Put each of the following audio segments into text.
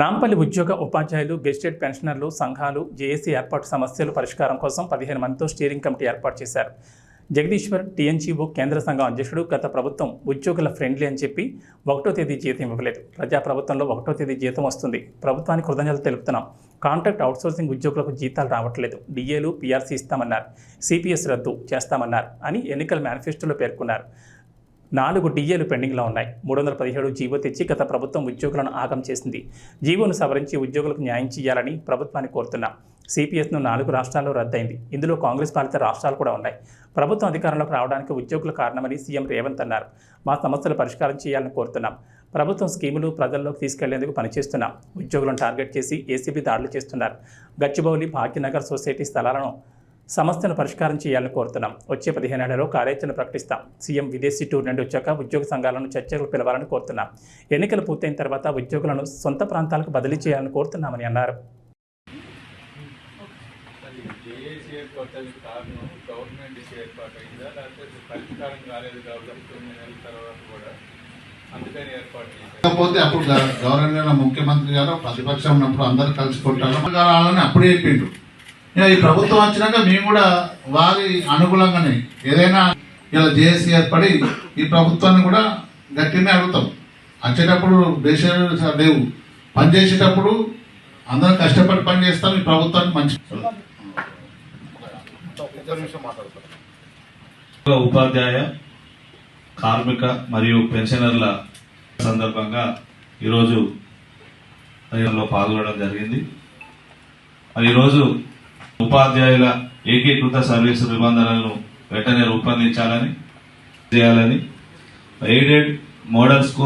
నాంపల్లి ఉద్యోగ ఉపాధ్యాయులు గెస్టెడ్ పెన్షనర్లు సంఘాలు జేఏసీ ఏర్పాటు సమస్యలు పరిష్కారం కోసం పదిహేను మందితో స్టీరింగ్ కమిటీ ఏర్పాటు చేశారు. జగదీశ్వర్ టీఎన్జీఓ కేంద్ర సంఘం అధ్యక్షుడు గత ప్రభుత్వం ఉద్యోగుల ఫ్రెండ్లీ అని చెప్పి ఒకటో తేదీ జీతం ఇవ్వలేదు. ప్రజా ప్రభుత్వంలో ఒకటో తేదీ జీతం వస్తుంది. ప్రభుత్వానికి కృతజ్ఞతలు తెలుపుతున్నాం. కాంట్రాక్ట్ అవుట్సోర్సింగ్ ఉద్యోగులకు జీతాలు రావట్లేదు. డిఏలు పీఆర్సీ ఇస్తామన్నారు. సిపిఎస్ రద్దు చేస్తామన్నారు అని ఎన్నికల మేనిఫెస్టోలో పేర్కొన్నారు. నాలుగు డిఏలు పెండింగ్లో ఉన్నాయి. మూడు వందల పదిహేడు జీవో తెచ్చి గత ప్రభుత్వం ఉద్యోగులను ఆగం చేసింది. జీవోను సవరించి ఉద్యోగులకు న్యాయం చేయాలని ప్రభుత్వాన్ని కోరుతున్నాం. సిపిఎస్ను నాలుగు రాష్ట్రాల్లో రద్దయింది. ఇందులో కాంగ్రెస్ పాలిత రాష్ట్రాలు కూడా ఉన్నాయి. ప్రభుత్వం అధికారంలోకి రావడానికి ఉద్యోగుల కారణమని సీఎం రేవంత్ అన్నారు. మా సమస్యలు పరిష్కారం చేయాలని కోరుతున్నాం. ప్రభుత్వం స్కీములు ప్రజల్లోకి తీసుకెళ్ళేందుకు పనిచేస్తున్నాం. ఉద్యోగులను టార్గెట్ చేసి ఏసీబీ దాడులు చేస్తున్నారు. గచ్చిబౌలి భాగ్యనగర్ సొసైటీ స్థలాలను సమస్యను పరిష్కారం చేయాలని కోరుతున్నాం. వచ్చే పదిహేనేళ్ళలో కార్యాచరణ ప్రకటిస్తాం. సీఎం విదేశీ టూర్ నుండి వచ్చాక ఉద్యోగ సంఘాలను చర్చలకు పిలవాలని కోరుతున్నాం. ఎన్నికలు పూర్తయిన తర్వాత ఉద్యోగులను సొంత ప్రాంతాలకు బదిలీ చేయాలని కోరుతున్నామని అన్నారు. కాకపోతే అప్పుడు గ- గౌరవనీయ ముఖ్యమంత్రి గారు ప్రతిపక్షం ఉన్నప్పుడు అందరు కలిసి కొట్టారు కావాలని అప్పుడే చెప్పిండ్రు. ఇక ఈ ప్రభుత్వం వచ్చినాక మేము కూడా వారి అనుకూలంగానే ఏదైనా ఇలా జేఏసీ ఏర్పడి ఈ ప్రభుత్వాన్ని కూడా గట్టినే అడుగుతాం. వచ్చేటప్పుడు దేశాలు లేవు. పని చేసేటప్పుడు అందరం కష్టపడి పని చేస్తాం ఈ ప్రభుత్వానికి మంచి ఉపాధ్యాయ కార్మిక మరియు పెన్షనర్ల సందర్భంగా ఈరోజు పాల్గొనడం జరిగింది. మరి ఈరోజు ఉపాధ్యాయుల ఏకీకృత సర్వీసు నిబంధనలను వెంటనే రూపొందించాలని చేయాలని ఎయిడెడ్ మోడల్ స్కూల్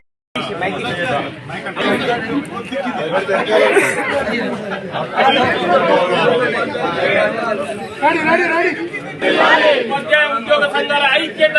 ఉపాధ్యాయ ఉద్యోగ సంఘాల ఐక్యత.